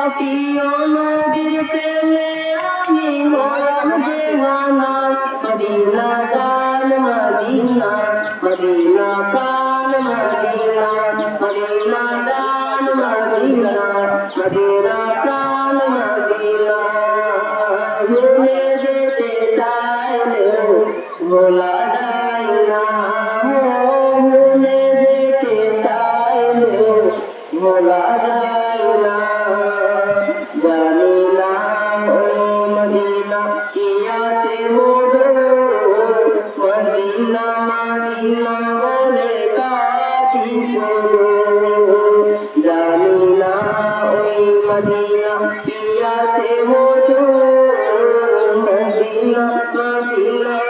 স্মৃতিগুলো বারে বারে বার করে আমি দেখা পাবো রোজা তোমার মদিনার স্মৃতিগুলো বারে বারে বার করে আমি দেখা পাবো রোজা তোমার প্রিয় নদীর প্রেমে আমি হলাম দিওয়ানা। মদিনা জান মদিনা মদিনা প্রাণ মদিনা মদিনা জান মদিনা মদিনা প্রাণ মদিনা ভুলে যেতে চাইলেও ভোলা যায় না। ভুলে যেতে চাইলেও ভোলা যায় না। মদিনা কি আছে মধু মদিনা মদিনা বলে কাটি জানি না ওই মদিনা কি আছে মধু মদিনা মদিনা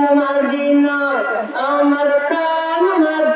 জান দিন আমার প্রাণ মদিনা